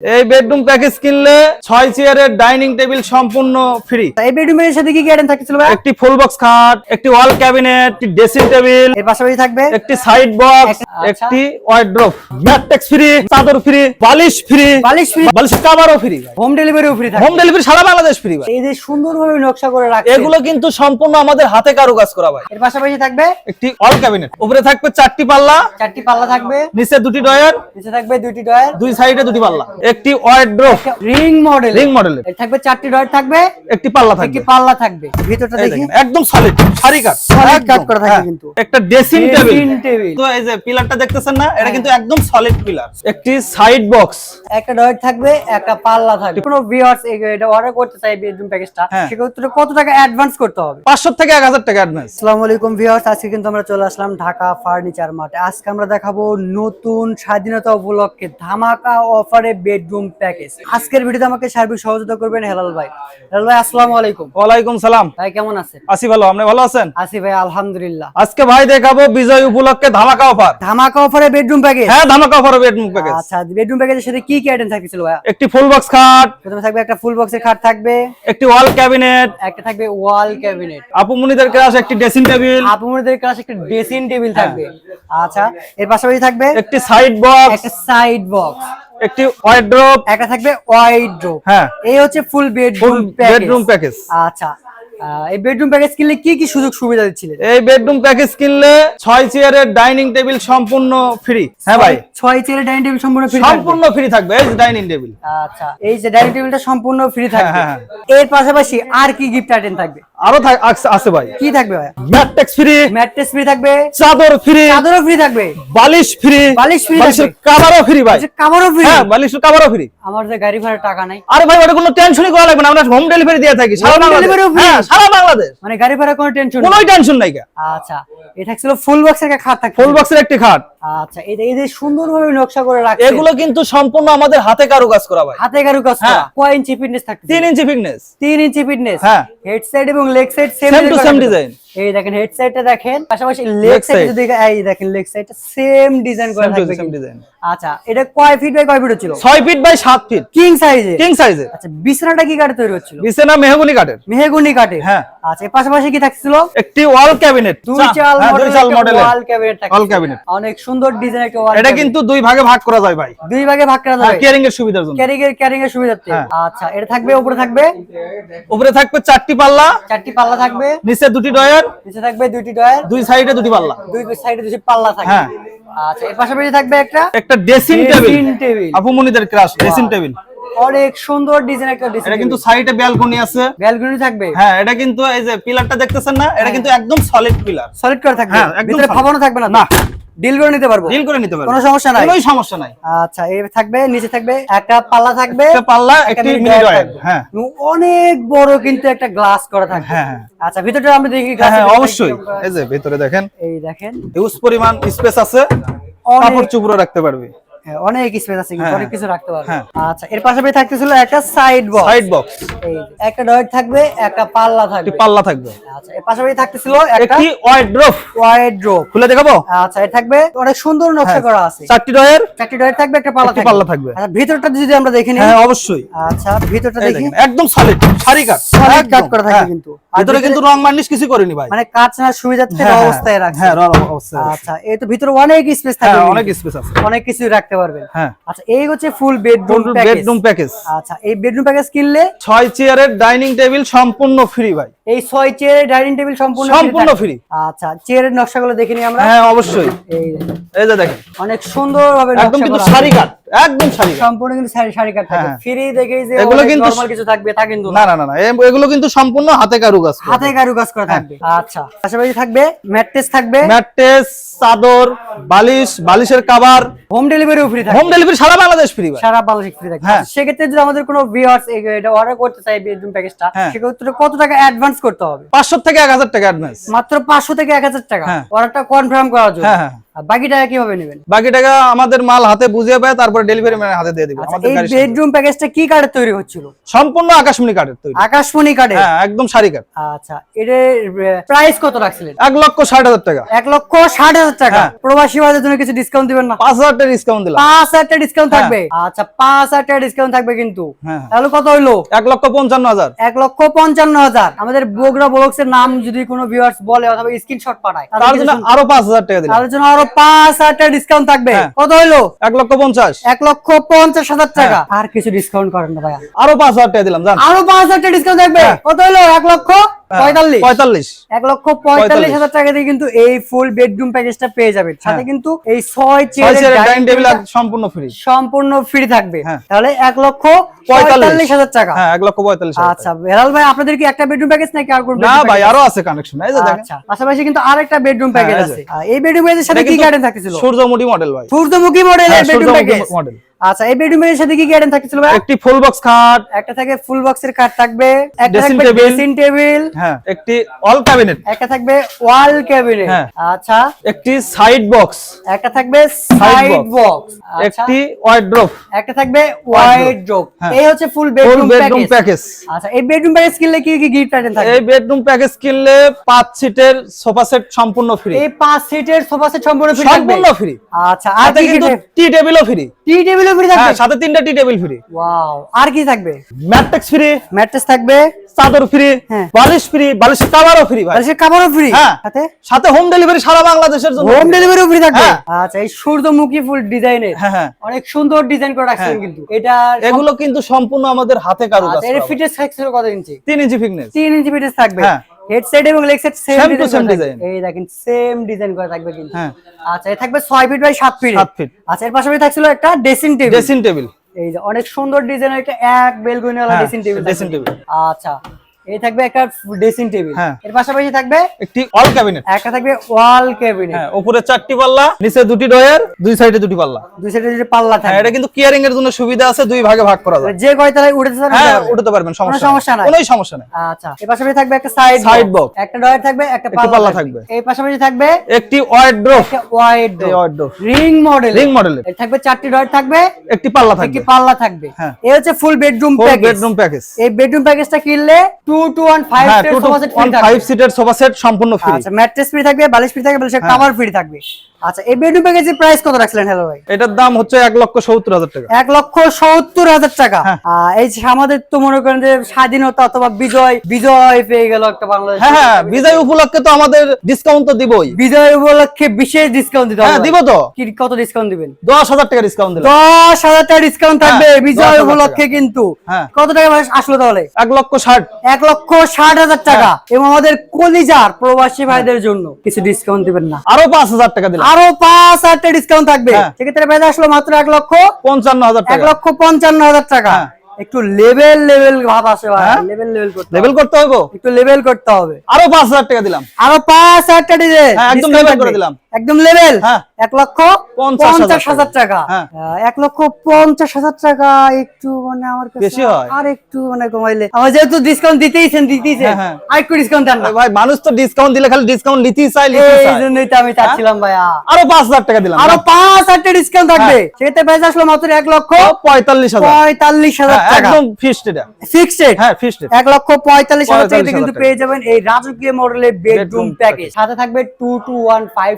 এই bedroom package কিনলে ছয় চেয়ারের ডাইনিং টেবিল সম্পূর্ণ ফ্রি। এই বেডরুমের সাথে কি আইটেম থাকছিল ভাই একটি ফুল বক্স খাট একটি ওয়াল ক্যাবিনেট একটি ড্রেসিং টেবিলের পাশাপাশি থাকবে একটি সাইড বক্স আচ্ছা। একটি ওয়ার্ড্রপ ম্যাট্রেক্স ফ্রি চাদর ফ্রি বালিশ ফ্রি বালিশ ফ্রি। বালিশ কাভারও ফ্রি হোম ডেলিভারিও ফ্রি থাকবে। হোম ডেলিভারি সারা বাংলাদেশ ফ্রি এই যে সুন্দরভাবে নকশা করে রাখছে। এগুলো কিন্তু সম্পূর্ণ আমাদের হাতে কারুকাজ করা ভাই। এর পাশাপাশি থাকবে একটি অল ক্যাবিনেট উপরে থাকবে চারটি পাল্লা। চারটি পাল্লা থাকবে। নিচে দুটি ডয়ার নিচে থাকবে দুইটি ডয়ার দুই সাইডে দুটি পাল্লা। একটি ওয়ার্ড্রপ রিং মডেল রিং মডেলের থাকবে চারটি থাকবে একটি পাল্লা একটি থাকবে পাল্লা থাকবে। ভিতরটা দেখি। একদম সলিড সারি কাট Solid কাট করা থাকবে কিন্তু। একটা ড্রেসিং টেবিল। তো এই যে পিলারটা দেখতেছেন না এটা কিন্তু একদম সলিড পিলার একটি সাইড বক্স একটা থাকবে একটা পাল্লা থাকবে। কোনো ভিউয়ার্স এটা অর্ডার করতে চাই বেডরুম প্যাকেজটা হ্যাঁ। সেক্ষেত্রে কত টাকা অ্যাডভান্স করতে হবে? পাঁচশো থেকে এক হাজার টাকা অ্যাডভান্স আসসালামু আলাইকুম ভিউয়ার্স আজকে কিন্তু আমরা চলে আসলাম ঢাকা ফার্নিচার মার্টে আজকে আমরা দেখাবো নতুন স্বাধীনতা উপলক্ষে ধামাকা অফারে বেডরুম প্যাকেজ আজকের ভিডিওতে আমাকে সার্বিক সহযোগিতা করবেন হেলাল ভাই। হেলাল ভাই আসসালামু আলাইকুম। ওয়ালাইকুম সালাম। ভাই কেমন আছেন? আসি ভালো আপনি ভালো আছেন? আছি ভাই আলহামদুলিল্লাহ। আজকে ভাই দেখাবো বিজয় উপলক্ষে ধামাকা অফার ধামাকা অফারে বেডরুম প্যাকেজ হ্যাঁ ধামাকা অফার বেডরুম প্যাকেজ আচ্ছা বেডরুম প্যাকেজের সাথে কি কি আইটেম থাকছিল ভাই একটি ফুল বক্স খাট। প্রথমে থাকবে একটা ফুল বক্সের খাট থাকবে। একটি ওয়াল ক্যাবিনেট একটা থাকবে ওয়াল ক্যাবিনেট আপু মুনিদের ক্লাস একটি ড্রেসিং টেবিল আপনাদের কাছে একটা ড্রেসিং টেবিল হ্যাঁ। থাকবে। আচ্ছা এর পাশাপাশি থাকবে একটি সাইড বক্স একটা সাইড বক্স একটি ওয়ার্ড্রপ একটা থাকবে ওয়াইড ড্রপ হ্যাঁ। এই হচ্ছে ফুল বেডরুম বেডরুম প্যাকেজ আচ্ছা। এই বেডরুম প্যাকেজ কিনলে কি কি সুযোগ সুবিধা দিচ্ছিলেন এই বেডরুম প্যাকেজ কিনলে ছয় চেয়ারের ডাইনিং টেবিল সম্পূর্ণ ফ্রি হ্যাঁ ভাই? ছয় চেয়ারের ডাইনিং টেবিল সম্পূর্ণ ফ্রি সম্পূর্ণ ফ্রি থাকবে এই ডাইনিং টেবিল আচ্ছা। এই যে ডাইনিং টেবিলটা সম্পূর্ণ ফ্রি থাকবে। হ্যাঁ, হ্যাঁ, এর পাশাপাশি আর কি গিফট আইটেম থাকবে? আরও আছে- ভাই। কি থাকবে ভাই? ম্যাট্রেক্স ফ্রি। ম্যাট্রেস ফ্রি থাকবে। চাদর ফ্রি। চাদরও ফ্রি থাকবে। বালিশ ফ্রি। বালিশ বালিশের। কাভারও ফ্রি ভাই। কাভারও ফ্রি। হ্যাঁ বালিশের কাভারও ফ্রি। আমার যে গাড়ি ভাড়া টাকা নাই। আরে ভাই ওটা কোনো টেনশনই করা লাগবে না। আমরা হোম ডেলিভারি দিয়ে থাকি। সারা বাংলাদেশ? হ্যাঁ সারা বাংলাদেশ। মানে গাড়ি ভাড়া কোনো টেনশন কোনো টেনশন নাই আচ্ছা এটা ছিল ফুল বক্সের একটা খাট থাকবে ফুল বক্সের একটি খাট। আচ্ছা এই যে সুন্দরভাবে নকশা করে রাখছে। এগুলো কিন্তু সম্পূর্ণ আমাদের হাতে কারুকাজ করা ভাই। হাতে কারু কাজ করা। হ্যাঁ। কয় ইঞ্চি ফিটনেস থাকবে তিন ইঞ্চি ফিটনেস তিন ইঞ্চি ফিটনেস হ্যাঁ। হেড সাইড এবং leg side same to same design। এই দেখেন হেড সাইডটা দেখেন পাশাপাশি লেগ সাইড যদি এই দেখেন লেগ সাইডটা সেম ডিজাইন করা থাকবে কিন্তু। design। আচ্ছা এটা কয় ফিট বাই কয় ফিট ছিল ছয় ফিট বাই সাত ফিট কিং সাইজে কিং সাইজে আচ্ছা বিছানাটা কি কাঠে তৈরি হচ্ছিল? বিছানা মেহগুনি কাঠের। মেহগুনি কাঠে হ্যাঁ। আচ্ছা এর পাশাপাশি কি থাকছিল? একটি ওয়াল ক্যাবিনেট দুই চাল দুই চাল মডেলের ওয়াল ক্যাবিনেট Wall cabinet। অনেক সুন্দর ডিজাইন একটা ওয়াল এটা কিন্তু দুই ভাগে ভাগ করা যায় ভাই। দুই ভাগে ভাগ করা যায় কেয়ারিং এর সুবিধার জন্য। ক্যারিং এর ক্যারিং এর সুবিধার্থে। হ্যাঁ। আচ্ছা এটা থাকবে উপরে থাকবে? উপরে থাকবে চারটি পাল্লা। চারটি পাল্লা থাকবে। নিচে দুটি ডয়ার নিচে থাকবে দুইটি ডয়ার দুই সাইডে দুটি পাল্লা। দুই সাইডে দুটি পাল্লা থাকবে। হ্যাঁ। আচ্ছা এর পাশাপাশি থাকবে একটা একটা ড্রেসিং টেবিল। আপু মুনিদের ক্লাস ড্রেসিং টেবিল অনেক সুন্দর ডিজাইন একটা ডিজাইন এটা কিন্তু সাইডে ব্যালকনি আছে। ব্যালকনি থাকবে? হ্যাঁ এটা কিন্তু এই যে পিলারটা দেখতেছেন না এটা কিন্তু একদম সলিড পিলার সলিড করে থাকবে। হ্যাঁ, একদম ভিতরে থাকবে না না। ডিল করে নিতে পারব। ডিল করে নিতে পারব। কোনো সমস্যা নাই। কোনো সমস্যা নাই। আচ্ছা এই থাকবে নিচে থাকবে একটা পাল্লা থাকবে একটা পাল্লা একটা মিনি থাকবে। হ্যাঁ। অনেক বড় কিন্তু একটা গ্লাস করা থাকবে। হ্যাঁ, হ্যাঁ। আচ্ছা ভিতরটা আমরা দেখি হ্যাঁ হ্যাঁ অবশ্যই। এই যে ভিতরে দেখেন। এই দেখেন। হিউজ পরিমাণ স্পেস আছে। কাপড় চুপড়ো রাখতে পারবে। হ্যাঁ, অনেক স্পেস আছে কিন্তু হ্যাঁ, অনেক কিছু রাখতে পারবে। হ্যাঁ। আচ্ছা এর পাশাপাশি থাকতেছিল একটা সাইড বক্স সাইড বক্স একটা ডয়ার থাকবে একটা পাল্লা থাকবে। পাল্লা থাকবে। আচ্ছা এর পাশাপাশি থাকতেছিল একটা ওয়ার্ড্রপ খুলে দেখাবো? আচ্ছা এটা থাকবে অনেক সুন্দর নকশা করা আছে। চারটি ডয়ার? চারটি ডয়ার থাকবে একটা পাল্লা থাকবে। পাল্লা থাকবে। আচ্ছা ভিতরটা যদি আমরা দেখে নিই। হ্যাঁ অবশ্যই। আচ্ছা ভিতরটা দেখি। একদম সলিড সারি কাট একদম, কাট করা হ্যাঁ। কিন্তু। ভিতরে কিন্তু রং মার্নিশ কিছু করিনি ভাই। মানে না হ্যাঁ, হ্যাঁ, অবস্থায় রাখছে হ্যাঁ রং অবস্থায় আচ্ছা এই তো ভিতরে অনেক স্পেস হ্যাঁ অনেক স্পেস আছে। অনেক কিছু রাখতে পারবেন। হ্যাঁ। আচ্ছা এই হচ্ছে full bedroom package bedroom package আচ্ছা এই বেডরুম প্যাকেজ কিনলে ছয় চেয়ারের ডাইনিং টেবিল সম্পূর্ণ ফ্রি ভাই। এই ছয় চেয়ারের ডাইনিং টেবিল সম্পূর্ণ সম্পূর্ণ free। আচ্ছা চেয়ারের নকশাগুলো দেখে নিই আমরা। হ্যাঁ অবশ্যই। এই। এই যে দেখেন। অনেক সুন্দরভাবে একদম কিন্তু। সারি কাট একদম সারি সম্পূর্ণ কিন্তু শাড়ি শাড়ি কাট থাকে। হ্যাঁ। ফ্রি দেখেই যে এগুলো কিন্তু- নরমাল কিছু থাকবে তা কিন্তু না না। না না এগুলো কিন্তু সম্পূর্ণ হাতে কারুকাজ করা। হাতে কারুকাজ করা থাকবে। আচ্ছা। পাশাপাশি থাকবে ম্যাট্রেস থাকবে। ম্যাট্রেস চাদর বালিশ বালিশের কাভার হোম ডেলিভারিও ফ্রি থাকবে হোম ডেলিভারি সারা বাংলাদেশ ফ্রি সারা বাংলাদেশ ফ্রি থাকবে হ্যাঁ। সেক্ষেত্রে যদি আমাদের কোনো ভিউয়ার্স এটা অর্ডার করতে চাই বেডরুম প্যাকেজটা হ্যাঁ। সেক্ষেত্রে কত টাকা অ্যাডভান্স করতে হবে? পাঁচশো থেকে এক হাজার টাকা অ্যাডভান্স মাত্র পাঁচশো থেকে এক হাজার টাকা। হ্যাঁ। অর্ডারটা কনফার্ম করার জন্য। হ্যাঁ, হ্যাঁ। বাকি টাকা কীভাবে নেবেন? বাকি টাকা আমাদের মাল হাতে বুঝিয়ে পায় তারপরে ডেলিভারি ম্যানের হাতে দিয়ে দিব। আচ্ছা, আমাদের এই বেডরুম প্যাকেজটা কি কার্ডে তৈরি হচ্ছিল? সম্পূর্ণ আকাশমণি তৈরি। আকাশমণি কার্ডে হ্যাঁ একদম সারি কাঠ আচ্ছা এটার প্রাইস কত রাখছিলেন? এক লক্ষ ষাট হাজার টাকা। এক লক্ষ ষাট হাজার টাকা? হ্যাঁ। প্রবাসী ভাইদের জন্য কিছু ডিসকাউন্ট দিবেন না? পাঁচ হাজার টাকা ডিসকাউন্ট দিলাম। পাঁচ হাজার টাকা ডিসকাউন্ট থাকবে? আচ্ছা পাঁচ হাজার টাকা ডিসকাউন্ট থাকবে কিন্তু। হ্যাঁ। তাহলে কত হইল? এক লক্ষ পঞ্চান্ন হাজার। এক লক্ষ পঞ্চান্ন হাজার। আমাদের বগুড়া ব্লগস এর নাম যদি কোনো ভিউয়ার্স বলে অথবা স্ক্রিনশট পাঠায় তার জন্য আরও পাঁচ হাজার টাকা দিলাম। তাদের জন্য আরও পাঁচ হাজার টাকা ডিসকাউন্ট থাকবে। হ্যাঁ। কত হইল? এক লক্ষ পঞ্চাশ। এক লক্ষ পঞ্চাশ হাজার টাকা। হ্যাঁ। আর কিছু ডিসকাউন্ট করেন না ভাইয়া। আরও পাঁচ হাজার টাকা দিলাম আরও পাঁচ হাজার টাকা ডিসকাউন্ট থাকবে। হ্যাঁ। কত হলো এক লক্ষ? পঁয়তাল্লিশ। পঁয়তাল্লিশ। এক লক্ষ পঁয়তাল্লিশ হাজার টাকা দিয়ে কিন্তু এই ফুল বেডরুম প্যাকেজটা পেয়ে যাবেন। সাথে হ্যাঁ। কিন্তু এই ছয় ডাইনিং টেবিল সম্পূর্ণ ফ্রি সম্পূর্ণ ফ্রি থাকবে। হ্যাঁ। তাহলে এক লক্ষ পঁয়তাল্লিশ। হাজার টাকা। হ্যাঁ এক লক্ষ পঁয়তাল্লিশ আচ্ছা বেলাল ভাই আপনাদের কি একটা বেডরুম প্যাকেজ নাকি আর না bedroom ভাই package? আরও আছে? কানেকশন এই যে আচ্ছা পাশাপাশি কিন্তু আরেকটা বেডরুম প্যাকেজ আছে। এই বেডরুম প্যাকেজের সাথে কি গার্ডেন থাকতেছিল? সূর্যমুখী মডেল ভাই। সূর্যমুখী মডেলের বেডরুম প্যাকেজ model। আচ্ছা এই বেডরুম প্যাকেজের সাথে কি গার্ডেন থাকতেছিল ভাই? একটি ফুল বক্স খাট। একটা থাকে ফুল বক্সের কার্ড থাকবে একটা থাকবে ড্রেসিং টেবিল হ্যাঁ একটি অল ক্যাবিনেট একটা থাকবে ওয়াল ক্যাবিনেট হ্যাঁ। আচ্ছা। একটি সাইড বক্স একটা থাকবে সাইড বক্স একটি ওয়াইড্রোপ একটা থাকবে ওয়াইড ড্রপ হ্যাঁ। এই হচ্ছে ফুল বেডরুম প্যাকেজ আচ্ছা এই বেডরুম প্যাকেজ কিনলে কি কি গিফট আইটেম থাকবে? এই বেডরুম প্যাকেজ কিনলে পাঁচ সিটের সোফা সেট সম্পূর্ণ ফ্রি এই পাঁচ সিটের সোফা সেট সম্পূর্ণ ফ্রি সম্পূর্ণ ফ্রি আচ্ছা আর কি কিন্তু টি টেবিলও ফ্রি টি টেবিলও ফ্রি থাকবে হ্যাঁ সাথে তিনটা টি টেবিল ফ্রি ওয়াও আর কি থাকবে ম্যাট্রিক্স ফ্রি ম্যাট্রেস থাকবে চাদর ফ্রি হ্যাঁ। বালিশ ফ্রি কাভারও ফ্রি ভাই ফ্রি। সাথে সাথে হোম ডেলিভারি সারা বাংলাদেশের জন্য হোম। ডেলিভারিও ফ্রি থাকবে হ্যাঁ। আচ্ছা এই সূর্যমুখী ফুল ডিজাইনের অনেক সুন্দর ডিজাইন করে রাখছেন। কিন্তু এটা এগুলো কিন্তু সম্পূর্ণ আমাদের হাতে কারুকাজ আচ্ছা এর করা। ফিটের সাইজ কত ইঞ্চি তিন ইঞ্চি ফিটনেস তিন ইঞ্চি ফিটের থাকবে হ্যাঁ। হেডসেট এবং leg set same to same design এই দেখেন সেম ডিজাইন করে থাকবে কিন্তু। হ্যাঁ। আচ্ছা এই থাকবে 6 ফিট বাই 7 ফিট 7 ফিট আচ্ছা এর পাশাপাশি থাকছিল একটা ড্রেসিং টেবিল ড্রেসিং টেবিল এই যে অনেক সুন্দর ডিজাইনের একটা এক বেলগুনি ওয়ালা ড্রেসিং টেবিল ড্রেসিং টেবিল আচ্ছা এই থাকবে একটা ড্রেসিং টেবিল হ্যাঁ। এর পাশাপাশি থাকবে একটি অল ক্যাবিনেট একটা থাকবে ওয়াল ক্যাবিনেট হ্যাঁ উপরে চারটি পাল্লা নিচে দুটি ডয়ার দুই সাইডে দুটি পাল্লা। দুই সাইডে যদি পাল্লা হ্যাঁ থাকে এটা কিন্তু কিয়ারিং এর জন্য সুবিধা আছে দুই ভাগে ভাগ করা যায়। যে কয় তারা হ্যাঁ উঠতে পারবেন সমস্যা সমস্যা নাই। কোনো সমস্যা নেই। আচ্ছা এর পাশাপাশি থাকবে একটা সাইড Side box। একটা ডয়ার থাকবে একটা একটি পাল্লা থাকবে। এই পাশাপাশি থাকবে একটি একটা। রিং মডেল রিং মডেলের এর থাকবে চারটি ডয়ার থাকবে। একটি পাল্লা একটি থাকবে পাল্লা থাকবে। হ্যাঁ। এই হচ্ছে full bedroom package bedroom package এই বেডরুম প্যাকেজটা কিনলে টু 1 5 হ্যাঁ two two sofa set one five থাকবে। সিটের সোফা সেট সম্পূর্ণ ফ্রি আচ্ছা ম্যাট্রেস ফ্রি থাকবে বালিশ ফ্রি থাকবে বালিশের। কভার ফ্রি থাকবে। আচ্ছা এই বেডরুম প্যাকেজের প্রাইস কত রাখছিলেন? হ্যালো ভাই। এটার দাম হচ্ছে এক লক্ষ সত্তর হাজার টাকা। এক লক্ষ সত্তর হাজার টাকা। হ্যাঁ। এই আমাদের তো মনে করেন যে স্বাধীনতা অথবা বিজয় বিজয় পেয়ে গেল একটা বাংলাদেশ। হ্যাঁ হ্যাঁ বিজয় উপলক্ষে তো আমাদের ডিসকাউন্ট তো দিবই। বিজয় উপলক্ষে বিশেষ ডিসকাউন্ট দিতে হ্যাঁ দিব তো। কি কত ডিসকাউন্ট দিবেন? দশ হাজার টাকা ডিসকাউন্ট দিলাম। দশ হাজার টাকা ডিসকাউন্ট থাকবে হ্যাঁ, বিজয় উপলক্ষে কিন্তু। কত টাকা আসলো তাহলে? এক লক্ষ ষাট। এক লক্ষ ষাট হাজার টাকা। এবং আমাদের কলিজার প্রবাসী ভাইদের জন্য কিছু ডিসকাউন্ট দিবেন না। আরও পাঁচ হাজার টাকা দিলাম। আরও পাঁচ হাজার ডিসকাউন্ট থাকবে হ্যাঁ। সেক্ষেত্রে ভাই আসলো মাত্র এক লক্ষ পঞ্চান্ন হাজার এক লক্ষ পঞ্চান্ন হাজার টাকা হ্যাঁ। একটু লেভেল লেভেল ভাব আসে ভাই হ্যাঁ? লেভেল লেভেল করতে লেভেল করতে হবে একটু লেভেল করতে হবে। আরও 5000 টাকা দিলাম। আরও 5000 টাকা দিয়ে হ্যাঁ, একদম লেভেল করে দিলাম। একদম লেভেল হ্যাঁ। 1 লক্ষ 50000 টাকা। হ্যাঁ। 1 লক্ষ 50000 টাকা একটু মানে আমার কাছে আর একটু মানে কমাইলে। আমার যেহেতু ডিসকাউন্ট দিতেইছেন দিতেইছেন। হ্যাঁ, আর একটু ডিসকাউন্ট দেন না। ভাই মানুষ তো ডিসকাউন্ট দিলে খালি ডিসকাউন্ট নিতেই চাই এই জন্যই তো আমি চাচ্ছিলাম ভাইয়া। আরও 5000 টাকা দিলাম আরও 5000 টাকা ডিসকাউন্ট থাকবে। সেটা পেয়ে আসলো মাত্র 1 লক্ষ 45000 45000 একদম ফিক্সড এটা। ফিক্সড হ্যাঁ ফিক্সড এক লক্ষ পঁয়তাল্লিশ হাজার টাকাতে কিন্তু পেয়ে যাবেন এই রাজকীয় মডেলের বেডরুম প্যাকেজ সাথে থাকবে টু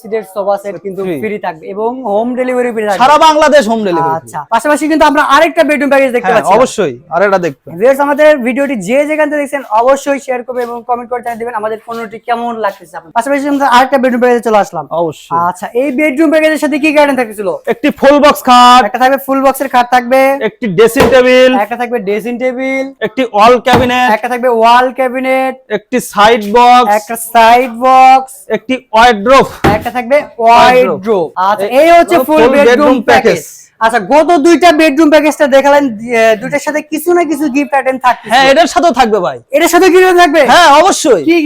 সিটের সোফা সেট কিন্তু ফ্রি থাকবে এবং হোম ডেলিভারি ফ্রি থাকবে। সারা বাংলাদেশ হোম ডেলিভারি আচ্ছা পাশাপাশি কিন্তু আমরা আরেকটা বেডরুম প্যাকেজ দেখতে হ্যাঁ পাচ্ছি। অবশ্যই আর এটা দেখবেন ভিউয়ার্স আমাদের ভিডিওটি যে যেখান থেকে দেখছেন অবশ্যই শেয়ার করবে এবং কমেন্ট করে জানিয়ে দিবেন আমাদের পণ্যটি কেমন লাগতেছে আপনার। পাশাপাশি আমরা আরেকটা বেডরুম প্যাকেজে চলে আসলাম। অবশ্যই। আচ্ছা এই বেডরুম প্যাকেজের সাথে কি গার্ডেন থাকতেছিল? একটি ফুল বক্স খাট। একটা থাকবে ফুল বক্সের খাট থাকবে। একটি ড্রেসিং টেবিল একটা থাকবে ড্রেসিং টেবিল একটি অল ক্যাবিনেট একটা থাকবে ওয়াল ক্যাবিনেট একটি সাইড বক্স একটা সাইড বক্স একটি ওয়াইড্রোপ একটা থাকবে ওয়াইড্রোব আচ্ছা এই হচ্ছে ফুল বেডরুম প্যাকেজ। আচ্ছা গত দুইটা বেডরুম প্যাকেজটা দেখালেন দুইটার সাথে কিছু না কিছু গিফট আইটেম থাকবে হ্যাঁ এটার সাথেও থাকবে ভাই। এটার সাথে কি থাকবে? হ্যাঁ অবশ্যই। কি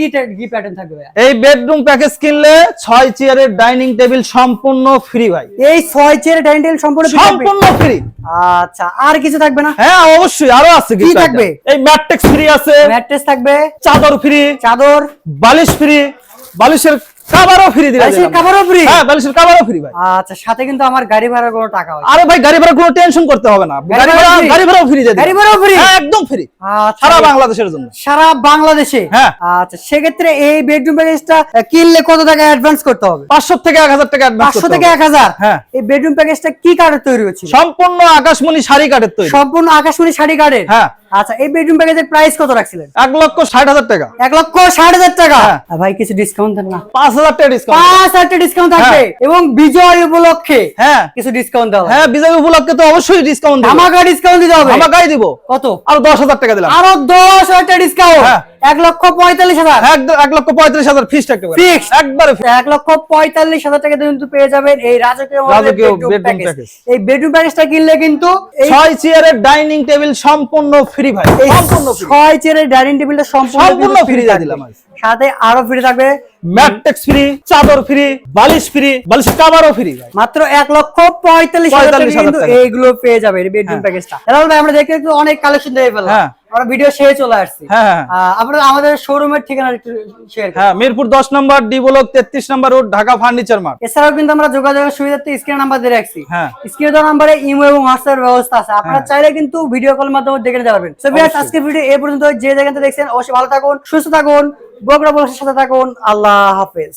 গিফট আইটেম থাকবে? এই বেডরুম প্যাকেজ কিনলে ছয় চেয়ারের ডাইনিং টেবিল সম্পূর্ণ ফ্রি ভাই। এই ছয় চেয়ার ডাইনিং টেবিল সম্পূর্ণ থাকবে? সম্পূর্ণ ফ্রি আচ্ছা আর কিছু থাকবে না? হ্যাঁ অবশ্যই আরও আছে কি থাকবে? এই ম্যাট্রিক্স ফ্রি আছে। ম্যাট্রেস থাকবে। চাদর ফ্রি চাদর। বালিশ ফ্রি বালিশের কাভারও ফ্রি দিলাম? হ্যাঁ বালিশের কাভারও ফ্রি ভাই। আচ্ছা সাথে কিন্তু আমার গাড়ি কোনো টাকা হয় আরে ভাই গাড়ি ভাড়া কোনো টেনশন করতে হবে না। গাড়ি ভাড়া ভাড়া গাড়ি ভাড়াও ফ্রি দিয়ে গাড়ি ভাড়াও free? হ্যাঁ একদম ফ্রি। আচ্ছা, সারা বাংলাদেশের জন্য। সারা বাংলাদেশে? হ্যাঁ। আচ্ছা সেক্ষেত্রে এই বেডরুম প্যাকেজটা কিনলে কত টাকা অ্যাডভান্স করতে হবে? পাঁচশো থেকে এক হাজার টাকা অ্যাডভান্স পাঁচশো থেকে এক হাজার? হ্যাঁ। এই বেডরুম প্যাকেজটা কি কার্ডে তৈরি হচ্ছে সম্পূর্ণ আকাশমণি শাড়ি কাঠের তৈরি। সম্পূর্ণ আকাশমণি শাড়ি কার্ডের হ্যাঁ। আচ্ছা এই বেডরুম প্যাকেজের প্রাইস কত রাখছিলেন? এক লক্ষ ষাট হাজার টাকা। এক লক্ষ ষাট হাজার টাকা? হ্যাঁ। ভাই কিছু ডিসকাউন্ট দেন না। পাঁচ হাজার টাকা ডিসকাউন্ট পাঁচ হাজার ডিসকাউন্ট থাকবে। এবং বিজয় উপলক্ষে হ্যাঁ। কিছু ডিসকাউন্ট হ্যাঁ বিজয় উপলক্ষে তো অবশ্যই ডিসকাউন্ট আমাকে ডিসকাউন্ট দিতে হবে। আমাকাই দিব। কত? আরও দশ হাজার টাকা দিলাম। আরও দশ হাজার ডিসকাউন্ট হ্যাঁ। এক লক্ষ পঁয়তাল্লিশ হাজার। এক লক্ষ পঁয়ত্রিশ হাজার ফিস টাকা Fixed? একবারে এক লক্ষ পঁয়তাল্লিশ হাজার টাকা কিন্তু পেয়ে যাবেন এই রাজকীয় রাজকীয় package। package। এই বেডরুম প্যাকেজটা কিনলে কিন্তু ছয় চেয়ারের ডাইনিং টেবিল সম্পূর্ণ ফ্রি ভাই সম্পূর্ণ ছয় চেয়ারের ডাইনিং টেবিলটা সম্পূর্ণ সম্পূর্ণ free দিয়ে দিলাম সাথে আরও ফ্রি থাকবে। ম্যাট্রেক্স ফ্রি চাদর ফ্রি বালিশ ফ্রি বালিশ কাভারও ফ্রি মাত্র এক লক্ষ পঁয়তাল্লিশ হাজার টাকা কিন্তু এইগুলো পেয়ে যাবে বেডরুম। প্যাকেজটা তাহলে আমরা দেখে অনেক কালেকশন দিয়ে ফেললাম। হ্যাঁ। আমরা ভিডিও শেষে চলে আসছি। হ্যাঁ, হ্যাঁ। আপনারা আমাদের শোরুমের ঠিকানা একটু শেয়ার হ্যাঁ মিরপুর দশ নম্বর ডি ব্লক তেত্রিশ number road Dhaka furniture mart এছাড়াও কিন্তু আমরা যোগাযোগের সুবিধার্থে স্ক্রিন নাম্বার দিয়ে রাখছি। হ্যাঁ। স্ক্রিনে দেওয়া নাম্বারে ইমো এবং হোয়াটসঅ্যাপ ব্যবস্থা আছে। আপনারা চাইলে কিন্তু ভিডিও কলের মাধ্যমে দেখে নিতে পারবেন। সো ভিউয়ার্স আজকের ভিডিও এই পর্যন্ত যে জায়গাতে দেখছেন অবশ্যই ভালো থাকুন সুস্থ থাকুন বগরা বলসের সাথে থাকুন। আল্লাহ হাফেজ।